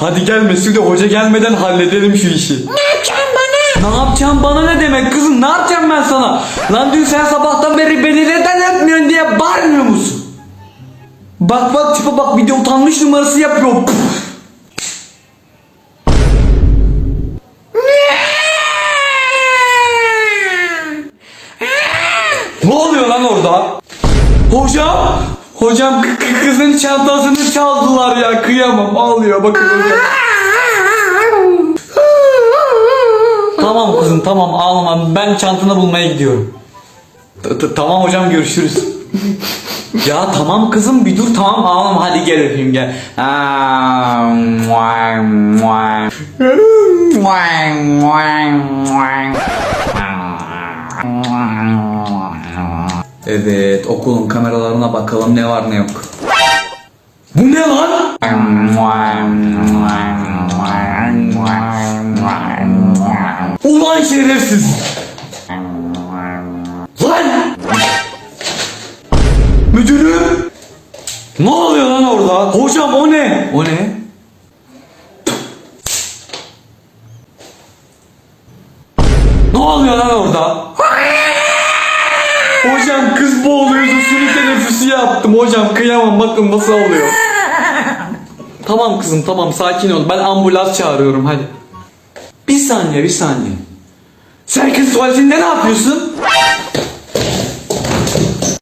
Hadi gel Mesude hoca gelmeden halledelim şu işi. Ne yapacaksın bana? Ne yapacağım bana ne demek kızım ne yapacağım ben sana? Lan dün sen sabahtan beri beni neden öpmüyorsun diye bağırmıyor musun? Bak bak tipe bak bir de utanmış numarası yapıyor. Püf. Ne oluyor lan orada? Hocam! Hocam kı- kı- kızın çantasını çaldılar ya kıyamam ağlıyor bakın hocam. Tamam kızım tamam ağlama ben çantanı bulmaya gidiyorum. Tamam hocam görüşürüz. ya tamam kızım bir dur tamam ağlama hadi gel öpeyim gel. Evet okulun kameralarına bakalım ne var ne yok. Bu ne lan? Ulan şerefsiz. Lan! Müdürüm! Ne oluyor lan orada? Hocam o ne? O ne? Ne oluyor lan orada? Hocam kız boğuluyordu suni teneffüsü yaptım hocam kıyamam bakın nasıl oluyor. Tamam kızım tamam sakin ol ben ambulans çağırıyorum hadi. Bir saniye bir saniye. Sen kız tuvaletinde ne yapıyorsun?